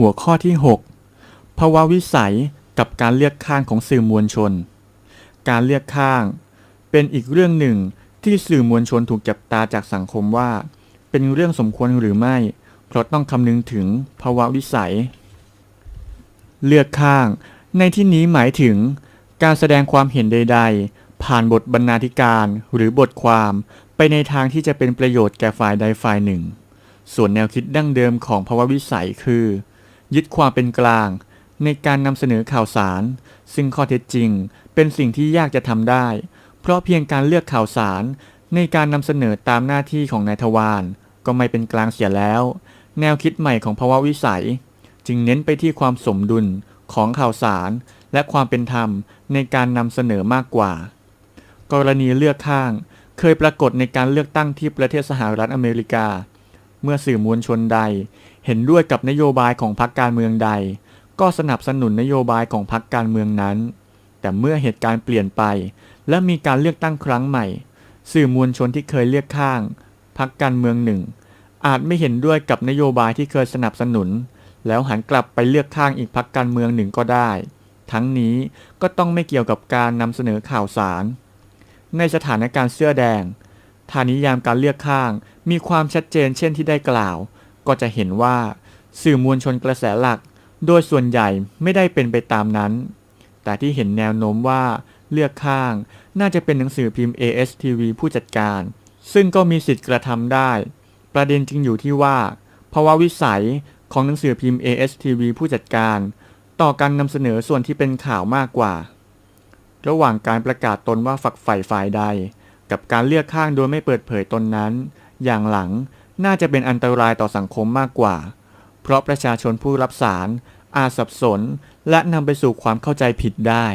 หัวข้อที่ 6 ภาวะวิสัยกับการเลือกข้างของสื่อมวลชน การเลือกข้าง เป็นอีกเรื่องหนึ่งที่สื่อมวลชนถูกจับตาจากสังคมว่า เป็นเรื่องสมควรหรือไม่ เพราะต้องคำนึงถึงภาวะวิสัย เลือกข้าง ในที่นี้หมายถึง การแสดงความเห็นใด ๆ ผ่านบทบรรณาธิการหรือบทความไปในทางที่จะเป็นประโยชน์แก่ฝ่ายใดฝ่ายหนึ่ง ส่วนแนวคิดดั้งเดิมของภาวะวิสัยคือ ยึดความเป็นกลาง ในการนำเสนอข่าวสาร ซึ่งข้อเท็จจริง เป็นสิ่งที่ยากจะทำได้ เพราะเพียงการเลือกข่าวสาร ในการนำเสนอตามหน้าที่ของนายทวารก็ไม่เป็นกลางเสียแล้ว แนวคิดใหม่ของภาวะวิสัย จึงเน้นไปที่ความสมดุลของข่าวสาร และความเป็นธรรมในการนำเสนอมากกว่า กรณีเลือกข้าง เคยปรากฏในการเลือกตั้งที่ประเทศสหรัฐอเมริกา เมื่อสื่อมวลชนใด เห็นด้วยกับนโยบายของพรรคการเมืองใด ก็สนับสนุนนโยบายของพรรคการเมืองนั้น แต่เมื่อเหตุการณ์เปลี่ยนไป และมีการเลือกตั้งครั้งใหม่ สื่อมวลชนที่เคยเลือกข้างพรรคการเมืองหนึ่ง อาจไม่เห็นด้วยกับนโยบายที่เคยสนับสนุน แล้วหันกลับไปเลือกข้างอีกพรรคการเมืองหนึ่งก็ได้ ทั้งนี้ก็ต้องไม่เกี่ยวกับการนำเสนอข่าวสาร ในสถานการณ์เสื้อแดง ฐานิยามการเลือกข้าง มีความชัดเจนเช่นที่ได้กล่าว ก็จะเห็นว่า สื่อมวลชนกระแสหลัก โดยส่วนใหญ่ไม่ได้เป็นไปตามนั้น แต่ที่เห็นแนวโน้มว่าเลือกข้าง น่าจะเป็นหนังสือพิมพ์ ASTV ผู้จัดการ ซึ่งก็มีสิทธิ์กระทำได้ ประเด็นจึงอยู่ที่ว่าภาวะวิสัยของหนังสือพิมพ์ ASTV ผู้จัดการ ต่อการนำเสนอส่วนที่เป็นข่าวมากกว่า ระหว่างการประกาศตนว่าฝักใฝ่ฝ่ายใด กับการเลือกข้างโดยไม่เปิดเผยตนนั้น อย่างหลังน่าจะเป็นอันตรายต่อสังคมมากกว่า เพราะประชาชนผู้รับสารอาจสับสนและนำไปสู่ความเข้าใจผิดได้